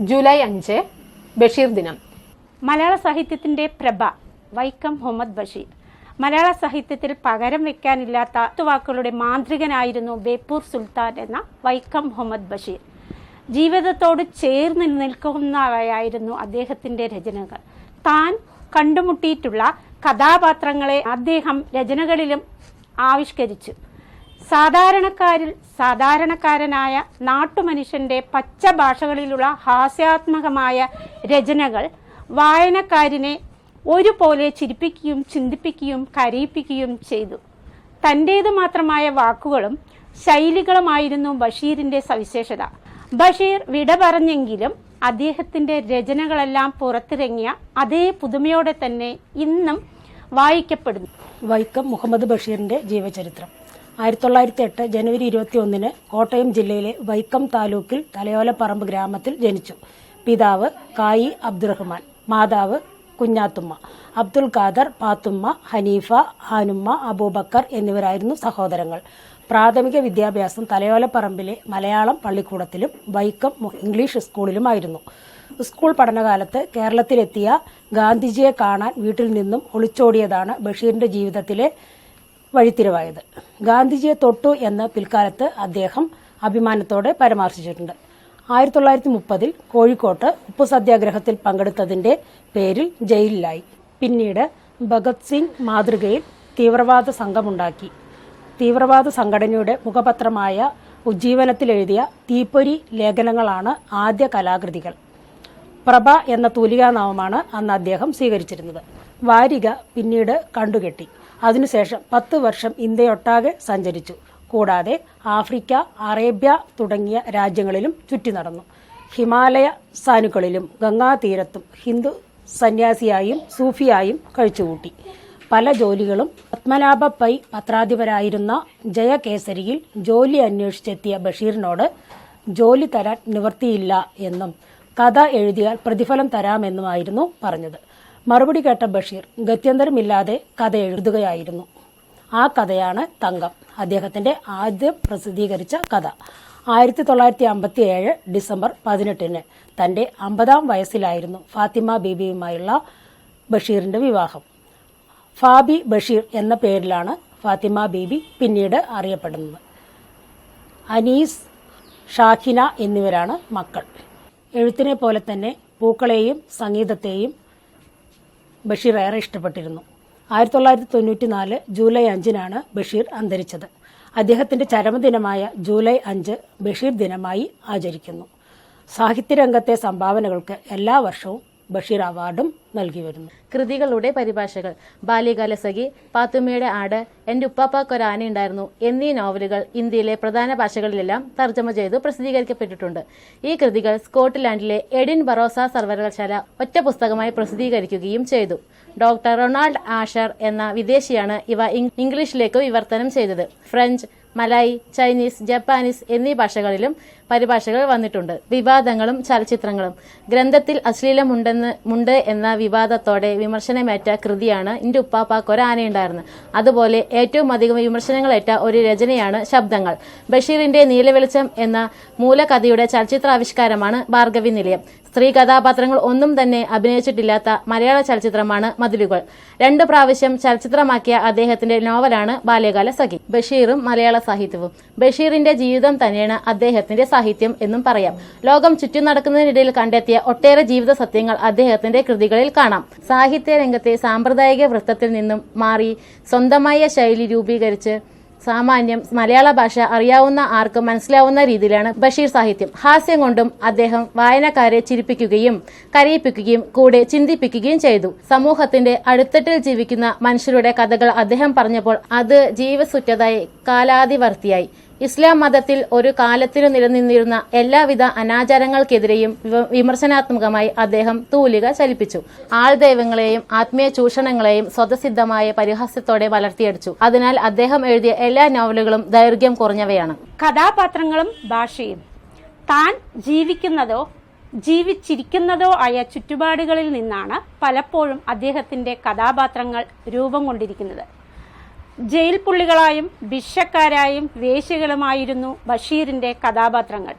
July അഞ്ച് ബഷീർ ദിനം. മലയാള സാഹിത്യത്തിന്റെ പ്രഭ വൈക്കം മുഹമ്മദ് ബഷീർ. മലയാള സാഹിത്യത്തിൽ പകരം വെക്കാനില്ലാത്ത വാക്കുകളുടെ മാന്ത്രികനായിരുന്നു ബേപ്പൂർ സുൽത്താൻ എന്ന വൈക്കം മുഹമ്മദ് ബഷീർ. ജീവിതത്തോട് ചേർന്ന് നിൽക്കുന്നവയായിരുന്നു അദ്ദേഹത്തിന്റെ രചനകൾ. താൻ കണ്ടുമുട്ടിയിട്ടുള്ള കഥാപാത്രങ്ങളെ അദ്ദേഹം രചനകളിലും ആവിഷ്കരിച്ചു. സാധാരണക്കാരിൽ സാധാരണക്കാരനായ നാട്ടുമനുഷ്യന്റെ പച്ച ഭാഷകളിലുള്ള ഹാസ്യാത്മകമായ രചനകൾ വായനക്കാരനെ ഒരുപോലെ ചിരിപ്പിക്കുകയും ചിന്തിപ്പിക്കുകയും കരയിപ്പിക്കുകയും ചെയ്തു. തന്റേത് മാത്രമായ വാക്കുകളും ശൈലികളുമായിരുന്നു ബഷീറിന്റെ സവിശേഷത. ബഷീർ വിട പറഞ്ഞെങ്കിലും അദ്ദേഹത്തിന്റെ രചനകളെല്ലാം പുറത്തിറങ്ങിയ അതേ പുതുമയോടെ തന്നെ ഇന്നും വായിക്കപ്പെടുന്നു. വൈക്കം മുഹമ്മദ് ബഷീറിന്റെ ജീവചരിത്രം. ആയിരത്തി തൊള്ളായിരത്തി എട്ട് ജനുവരി ഇരുപത്തി ഒന്നിന് കോട്ടയം ജില്ലയിലെ വൈക്കം താലൂക്കിൽ തലയോലപ്പറമ്പ് ഗ്രാമത്തിൽ ജനിച്ചു. പിതാവ് കായി അബ്ദുറഹ്മാൻ മാതാവ് കുഞ്ഞാത്തുമ്മ അബ്ദുൽ ഖാദർ പാത്തുമ്മ ഹനീഫ ഹാനുമ്മ അബൂബക്കർ എന്നിവരായിരുന്നു സഹോദരങ്ങൾ. പ്രാഥമിക വിദ്യാഭ്യാസം തലയോലപ്പറമ്പിലെ മലയാളം പള്ളിക്കൂടത്തിലും വൈക്കം ഇംഗ്ലീഷ് സ്കൂളിലുമായിരുന്നു. സ്കൂൾ പഠനകാലത്ത് കേരളത്തിലെത്തിയ ഗാന്ധിജിയെ കാണാൻ വീട്ടിൽ നിന്നും ഒളിച്ചോടിയതാണ് ബഷീറിന്റെ ജീവിതത്തിലെ വഴിത്തിരിവായത്. ഗാന്ധിജിയെ തൊട്ടു എന്ന് പിൽക്കാലത്ത് അദ്ദേഹം അഭിമാനത്തോടെ പരാമർശിച്ചിട്ടുണ്ട്. ആയിരത്തി തൊള്ളായിരത്തി മുപ്പതിൽ കോഴിക്കോട്ട് ഉപ്പു സത്യാഗ്രഹത്തിൽ പങ്കെടുത്തതിന്റെ പേരിൽ ജയിലിലായി. പിന്നീട് ഭഗത് സിംഗ് മാതൃകയിൽ തീവ്രവാദ സംഘമുണ്ടാക്കി. തീവ്രവാദ സംഘടനയുടെ മുഖപത്രമായ ഉജ്ജീവനത്തിൽ എഴുതിയ തീപ്പൊരി ലേഖനങ്ങളാണ് ആദ്യ കലാകൃതികൾ. പ്രഭ എന്ന തൂലികാനാമമാണ് അന്ന് അദ്ദേഹം സ്വീകരിച്ചിരുന്നത്. വാരിക പിന്നീട് കണ്ടുകെട്ടി. അതിനുശേഷം പത്ത് വർഷം ഇന്ത്യയൊട്ടാകെ സഞ്ചരിച്ചു. കൂടാതെ ആഫ്രിക്ക അറേബ്യ തുടങ്ങിയ രാജ്യങ്ങളിലും ചുറ്റി നടന്നു. ഹിമാലയ സാനുക്കളിലും ഗംഗാതീരത്തും ഹിന്ദു സന്യാസിയായും സൂഫിയായും കഴിച്ചുകൂട്ടി. പല ജോലികളും പത്മനാഭ പൈ പത്രാധിപരായിരുന്ന ജയകേസരിയിൽ ജോലി അന്വേഷിച്ചെത്തിയ ബഷീറിനോട് ജോലി തരാൻ നിവർത്തിയില്ല എന്നും കഥ എഴുതിയാൽ പ്രതിഫലം തരാമെന്നുമായിരുന്നു പറഞ്ഞത്. മറുപടി കേട്ട ബഷീർ ഗത്യന്തരമില്ലാതെ കഥ എഴുതുകയായിരുന്നു. ആ കഥയാണ് തങ്കം. അദ്ദേഹത്തിന്റെ ആദ്യം പ്രസിദ്ധീകരിച്ച കഥ. ആയിരത്തി തൊള്ളായിരത്തി അമ്പത്തി ഏഴ് ഡിസംബർ പതിനെട്ടിന് തന്റെ അമ്പതാം വയസ്സിലായിരുന്നു ഫാത്തിമ ബീബിയുമായുള്ള ബഷീറിന്റെ വിവാഹം. ഫാബി ബഷീർ എന്ന പേരിലാണ് ഫാത്തിമ ബീബി പിന്നീട് അറിയപ്പെടുന്നത്. അനീസ് ഷാഖിന എന്നിവരാണ് മക്കൾ. എഴുത്തിനെ പോലെ തന്നെ പൂക്കളെയും സംഗീതത്തെയും ബഷീർ ഏറെ ഇഷ്ടപ്പെട്ടിരുന്നു. ആയിരത്തി തൊള്ളായിരത്തി തൊണ്ണൂറ്റി നാല് ജൂലൈ അഞ്ചിനാണ് ബഷീർ അന്തരിച്ചത്. അദ്ദേഹത്തിന്റെ ചരമദിനമായ ജൂലൈ അഞ്ച് ബഷീർ ദിനമായി ആചരിക്കുന്നു. സാഹിത്യരംഗത്തെ സംഭാവനകൾക്ക് എല്ലാ വർഷവും ബഷീർ അവാർഡും നൽകി വരുന്നു. കൃതികളുടെ പരിഭാഷകൾ. ബാല്യകാലസഖി പാത്തുമ്മയുടെ ആട് എന്റെ ഉപ്പാപ്പാക്കൊരാന ഉണ്ടായിരുന്നു എന്നീ നോവലുകൾ ഇന്ത്യയിലെ പ്രധാന ഭാഷകളിലെല്ലാം തർജമ ചെയ്തു പ്രസിദ്ധീകരിക്കപ്പെട്ടിട്ടുണ്ട്. ഈ കൃതികൾ സ്കോട്ട്ലാൻഡിലെ എഡിൻ ബറോസ സർവകലാശാല ഒറ്റ പുസ്തകമായി പ്രസിദ്ധീകരിക്കുകയും ചെയ്തു. ഡോക്ടർ റൊണാൾഡ് ആഷർ എന്ന വിദേശിയാണ് ഇവ ഇംഗ് ഇംഗ്ലീഷിലേക്ക് വിവർത്തനം ചെയ്തത്. ഫ്രഞ്ച് മലായി ചൈനീസ് ജപ്പാനീസ് എന്നീ ഭാഷകളിലും പരിഭാഷകൾ വന്നിട്ടുണ്ട്. വിവാദങ്ങളും ചലച്ചിത്രങ്ങളും. ഗ്രന്ഥത്തിൽ അശ്ലീലമുണ്ടെന്ന് മുണ്ട് എന്ന വിവാദത്തോടെ വിമർശനമേറ്റ കൃതിയാണ് ഇന്റെ ഉപ്പാപ്പാക്കൊരു ആനയുണ്ടായിരുന്നു അതുപോലെ ഏറ്റവും അധികം വിമർശനങ്ങളേറ്റ ഒരു രചനയാണ് ശബ്ദങ്ങൾ. ബഷീറിന്റെ നീലവെളിച്ചം എന്ന മൂലകഥയുടെ ചലച്ചിത്രാവിഷ്കാരമാണ് ഭാർഗവി നിലയം. സ്ത്രീ കഥാപാത്രങ്ങൾ ഒന്നും തന്നെ അഭിനയിച്ചിട്ടില്ലാത്ത മലയാള ചലച്ചിത്രമാണ് മതിലുകൾ. രണ്ട് പ്രാവശ്യം ചലച്ചിത്രമാക്കിയ അദ്ദേഹത്തിന്റെ നോവലാണ് ബാല്യകാല സഖി. ബഷീറും മലയാള സാഹിത്യവും. ബഷീറിന്റെ ജീവിതം തന്നെയാണ് അദ്ദേഹത്തിന്റെ സാഹിത്യം എന്നും പറയാം. ലോകം ചുറ്റും നടക്കുന്നതിനിടയിൽ കണ്ടെത്തിയ ഒട്ടേറെ ജീവിത സത്യങ്ങൾ അദ്ദേഹത്തിന്റെ കൃതികളിൽ കാണാം. സാഹിത്യ രംഗത്തെ സാമ്പ്രദായിക വൃത്തത്തിൽ നിന്നും മാറി സ്വന്തമായ ശൈലി രൂപീകരിച്ച് സാമാന്യം മലയാള ഭാഷ അറിയാവുന്ന ആർക്കും മനസ്സിലാവുന്ന രീതിയിലാണ് ബഷീർ സാഹിത്യം. ഹാസ്യം കൊണ്ടും അദ്ദേഹം വായനക്കാരെ ചിരിപ്പിക്കുകയും കരയിപ്പിക്കുകയും കൂടെ ചിന്തിപ്പിക്കുകയും ചെയ്തു. സമൂഹത്തിന്റെ അടുത്തട്ടിൽ ജീവിക്കുന്ന മനുഷ്യരുടെ കഥകൾ അദ്ദേഹം പറഞ്ഞപ്പോൾ അത് ജീവസുറ്റതായി കാലാതിവർത്തിയായി. ഇസ്ലാം മതത്തിൽ ഒരു കാലത്തിനു നിലനിന്നിരുന്ന എല്ലാവിധ അനാചാരങ്ങൾക്കെതിരെയും വിമർശനാത്മകമായി അദ്ദേഹം തൂലിക ചലിപ്പിച്ചു. ആൾദൈവങ്ങളെയും ആത്മീയ ചൂഷണങ്ങളെയും സ്വതസിദ്ധമായ പരിഹാസ്യത്തോടെ വളർത്തിയടിച്ചു. അതിനാൽ അദ്ദേഹം എഴുതിയ എല്ലാ നോവലുകളും ദൈർഘ്യം കുറഞ്ഞവയാണ്. കഥാപാത്രങ്ങളും ഭാഷയും. താൻ ജീവിക്കുന്നതോ ജീവിച്ചിരിക്കുന്നതോ ആയ ചുറ്റുപാടുകളിൽ നിന്നാണ് പലപ്പോഴും അദ്ദേഹത്തിന്റെ കഥാപാത്രങ്ങൾ രൂപം കൊണ്ടിരിക്കുന്നത്. ജയിൽ പുള്ളികളായും ഭിക്ഷക്കാരായും വേശികളുമായിരുന്നു ബഷീറിന്റെ കഥാപാത്രങ്ങൾ.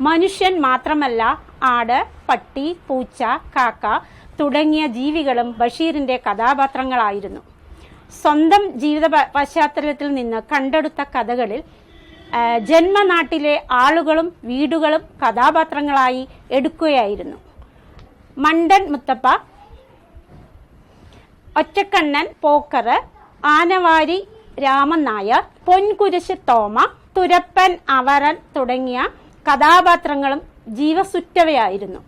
മനുഷ്യൻ മാത്രമല്ല ആട് പട്ടി പൂച്ച കാക്ക തുടങ്ങിയ ജീവികളും ബഷീറിന്റെ കഥാപാത്രങ്ങളായിരുന്നു. സ്വന്തം ജീവിത പശ്ചാത്തലത്തിൽ നിന്ന് കണ്ടെടുത്ത കഥകളിൽ ജന്മനാട്ടിലെ ആളുകളും വീടുകളും കഥാപാത്രങ്ങളായി എടുക്കുകയായിരുന്നു. മണ്ടൻ മുത്തപ്പ ഒറ്റക്കണ്ണൻ പോക്കറ് ആനവാരി രാമൻ നായർ പൊൻകുരിശ് തോമ തുരപ്പൻ അവരൻ തുടങ്ങിയ കഥാപാത്രങ്ങളും ജീവസുറ്റവയായിരുന്നു.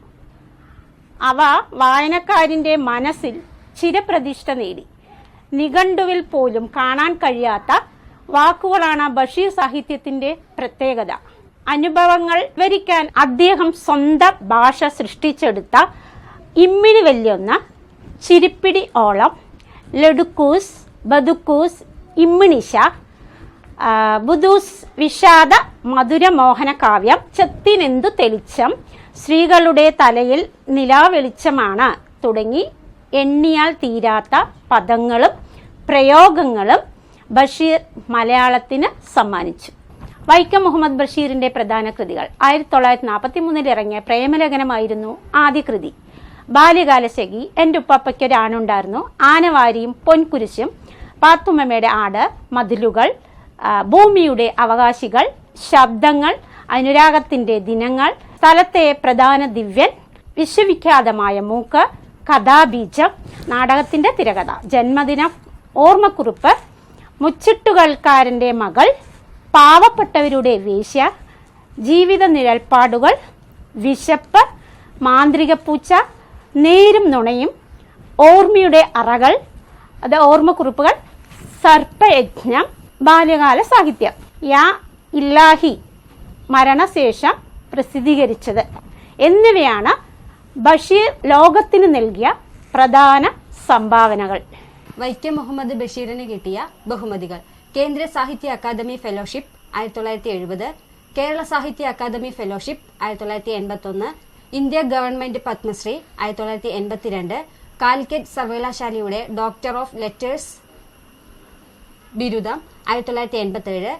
അവ വായനക്കാരിന്റെ മനസ്സിൽ ചിരപ്രതിഷ്ഠ നേടി. നിഘണ്ടുവിൽ പോലും കാണാൻ കഴിയാത്ത വാക്കുകളാണ് ബഷീർ സാഹിത്യത്തിന്റെ പ്രത്യേകത. അനുഭവങ്ങൾ വിവരിക്കാൻ അദ്ദേഹം സ്വന്തം ഭാഷ സൃഷ്ടിച്ചെടുത്ത ഇമ്മിണി വല്യൊന്ന് ചിരിപ്പിടി ഓളം ലഡുക്കൂസ് ബതുക്കൂസ് ഇമ്മിണിഷ ബുദൂസ് വിഷാദ മധുരമോഹന കാവ്യം ചെത്തിനെന്തു തെളിച്ചം സ്ത്രീകളുടെ തലയിൽ നിലാവെളിച്ചമാണ് തുടങ്ങി എണ്ണിയാൽ തീരാത്ത പദങ്ങളും പ്രയോഗങ്ങളും ബഷീർ മലയാളത്തിന് സമ്മാനിച്ചു. വൈക്കം മുഹമ്മദ് ബഷീറിന്റെ പ്രധാന കൃതികൾ. ആയിരത്തി തൊള്ളായിരത്തി നാൽപ്പത്തി മൂന്നിൽ ഇറങ്ങിയ പ്രേമലേഖനമായിരുന്നു ആദ്യ കൃതി. ബാല്യകാലശകി എന്റെ ഉപ്പാപ്പയ്ക്കൊരാണുണ്ടായിരുന്നു ആനവാരിയും പൊൻകുരിശും പാത്തുമ്മയുടെ ആട് മതിലുകൾ ഭൂമിയുടെ അവകാശികൾ ശബ്ദങ്ങൾ അനുരാഗത്തിന്റെ ദിനങ്ങൾ സ്ഥലത്തെ പ്രധാന ദിവ്യൻ വിശ്വവിഖ്യാതമായ മൂക്ക് കഥാബീജം നാടകത്തിന്റെ തിരകഥ ജന്മദിന ഓർമ്മക്കുറിപ്പ് മുച്ചിട്ടുകൾക്കാരന്റെ മകൾ പാവപ്പെട്ടവരുടെ വേശ്യ ജീവിത നിഴൽപ്പാടുകൾ വിശപ്പ് മാന്ത്രിക പൂച്ച നേരും നുണയും ഓർമ്മയുടെ അറകൾ അത് ഓർമ്മക്കുറിപ്പുകൾ സർപ്പയജ്ഞം ബാല്യകാല സാഹിത്യം. യാ ഇല്ലാഹി മരണശേഷം പ്രസിദ്ധീകരിച്ചത്. എന്നിവയാണ് ബഷീർ ലോകത്തിന് നൽകിയ പ്രധാന സംഭാവനകൾ. വൈക്കം മുഹമ്മദ് ബഷീറിന് കിട്ടിയ ബഹുമതികൾ. കേന്ദ്ര സാഹിത്യ അക്കാദമി ഫെലോഷിപ്പ് ആയിരത്തി തൊള്ളായിരത്തി എഴുപത് കേരള സാഹിത്യ അക്കാദമി ഫെലോഷിപ്പ് ആയിരത്തി തൊള്ളായിരത്തി എൺപത്തി ഒന്ന് ഇന്ത്യ ഗവൺമെന്റ് പത്മശ്രീ ആയിരത്തി തൊള്ളായിരത്തി എൺപത്തിരണ്ട് കാലിക്കറ്റ് സർവകലാശാലയുടെ ഡോക്ടർ ഓഫ് ലെറ്റേഴ്സ് ബിരുദം ആയിരത്തി തൊള്ളായിരത്തി എൺപത്തി ഏഴ്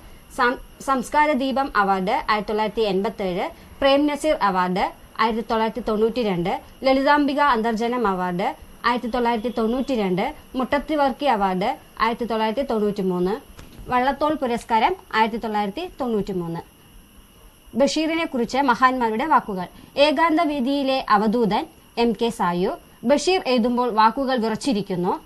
സംസ്കാര ദീപം അവാർഡ് ആയിരത്തി തൊള്ളായിരത്തി എൺപത്തി ഏഴ് പ്രേം നസീർ അവാർഡ് ആയിരത്തി തൊള്ളായിരത്തി തൊണ്ണൂറ്റി രണ്ട് ലളിതാംബിക അന്തർജനം അവാർഡ് ആയിരത്തി തൊള്ളായിരത്തി തൊണ്ണൂറ്റി രണ്ട് മുട്ടത്തി വർക്കി അവാർഡ് ആയിരത്തി തൊള്ളായിരത്തി തൊണ്ണൂറ്റി മൂന്ന് വള്ളത്തോൾ പുരസ്കാരം ആയിരത്തി തൊള്ളായിരത്തി തൊണ്ണൂറ്റി മൂന്ന് ബഷീറിനെ കുറിച്ച് മഹാന്മാരുടെ വാക്കുകൾ. ഏകാന്ത വീതിയിലെ അവധൂതൻ എം കെ സായു. ബഷീർ എഴുതുമ്പോൾ വാക്കുകൾ വിറച്ചിരിക്കുന്നു.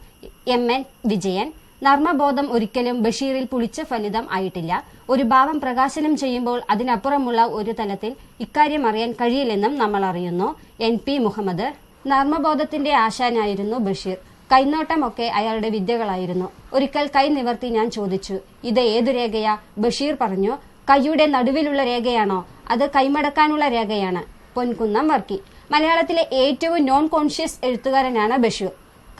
M N Vijayan. നർമ്മബോധം ഒരിക്കലും ബഷീറിൽ പുളിച്ച ഫലിതം ആയിട്ടില്ല. ഒരു ഭാവം പ്രകാശനം ചെയ്യുമ്പോൾ അതിനപ്പുറമുള്ള ഒരു തലത്തിൽ ഇക്കാര്യം അറിയാൻ കഴിയില്ലെന്നും നമ്മൾ അറിയുന്നു. N P Muhammad. നർമ്മബോധത്തിന്റെ ആശാനായിരുന്നു ബഷീർ. കൈനോട്ടമൊക്കെ അയാളുടെ വിദ്യകളായിരുന്നു. ഒരിക്കൽ കൈ നിവർത്തി ഞാൻ ചോദിച്ചു ഇത് ഏതു രേഖയാ? ബഷീർ പറഞ്ഞു കൈയുടെ നടുവിലുള്ള രേഖയാണോ? അത് കൈമടക്കാനുള്ള രേഖയാണ്. പൊൻകുന്നം വർക്കി. മലയാളത്തിലെ ഏറ്റവും നോൺ കോൺഷ്യസ് എഴുത്തുകാരനാണ് ബഷീർ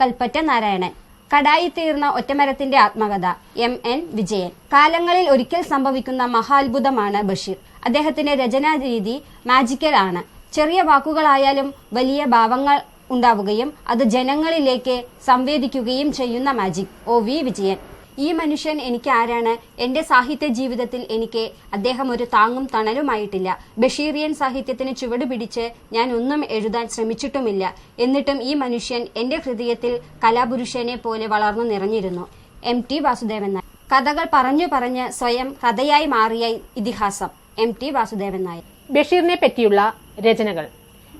കൽപ്പറ്റ നാരായണൻ. കടായി തീർന്ന ഒറ്റമരത്തിന്റെ ആത്മകഥ എം എൻ വിജയൻ. കാലങ്ങളിൽ ഒരിക്കൽ സംഭവിക്കുന്ന മഹാത്ഭുതമാണ് ബഷീർ അദ്ദേഹത്തിന്റെ രചനാ രീതി മാജിക്കൽ ആണ്. ചെറിയ വാക്കുകളായാലും വലിയ ഭാവങ്ങൾ ഉണ്ടാവുകയും അത് ജനങ്ങളിലേക്ക് സംവേദിക്കുകയും ചെയ്യുന്ന മാജിക് ഒ വി വിജയൻ. ഈ മനുഷ്യൻ എനിക്ക് ആരാണ് എന്റെ സാഹിത്യ ജീവിതത്തിൽ എനിക്ക് അദ്ദേഹം ഒരു താങ്ങും തണലുമായിട്ടില്ല. ബഷീറിയൻ സാഹിത്യത്തിന് ചുവട് പിടിച്ച് ഞാൻ ഒന്നും എഴുതാൻ ശ്രമിച്ചിട്ടുമില്ല. എന്നിട്ടും ഈ മനുഷ്യൻ എന്റെ ഹൃദയത്തിൽ കലാപുരുഷനെ പോലെ വളർന്നു നിറഞ്ഞിരുന്നു. M T Vasudevan Nair. കഥകൾ പറഞ്ഞു പറഞ്ഞ് സ്വയം കഥയായി മാറിയ ഇതിഹാസം. M T Vasudevan Nair. ബഷീറിനെ പറ്റിയുള്ള രചനകൾ.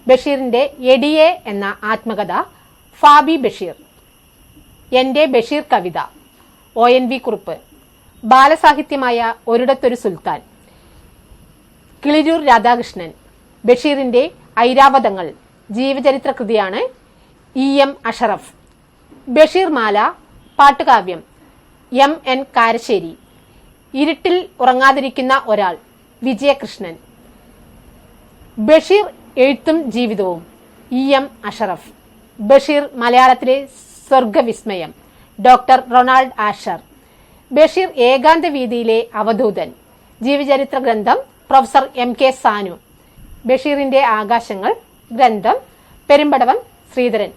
ബഷീറിന്റെ എഡിയെ എന്ന ആത്മകഥ ഫാബി ബഷീർ. എന്റെ ബഷീർ കവിത. ഒ എൻ വി കുറുപ്പ് ബാലസാഹിത്യമായ ഒരിടത്തൊരു സുൽത്താൻ കിളിരൂർ രാധാകൃഷ്ണൻ ബഷീറിന്റെ ഐരാവതങ്ങൾ ജീവചരിത്ര കൃതിയാണ് ഇ എം അഷറഫ് ബഷീർ മാല പാട്ടുകാവ്യം എം എൻ കാരശ്ശേരി ഇരുട്ടിൽ ഉറങ്ങാതിരിക്കുന്ന ഒരാൾ വിജയകൃഷ്ണൻ ബഷീർ എഴുത്തും ജീവിതവും ഇ എം അഷറഫ് ബഷീർ മലയാളത്തിലെ സ്വർഗവിസ്മയം ഡോക്ടർ റൊണാൾഡ് ആഷർ. ബഷീർ ഏകാന്ത വീതിയിലെ അവധൂതൻ. ജീവചരിത്ര ഗ്രന്ഥം പ്രൊഫസർ എം കെ സാനു. ബഷീറിന്റെ ആകാശങ്ങൾ ഗ്രന്ഥം പെരുമ്പടവം ശ്രീധരൻ.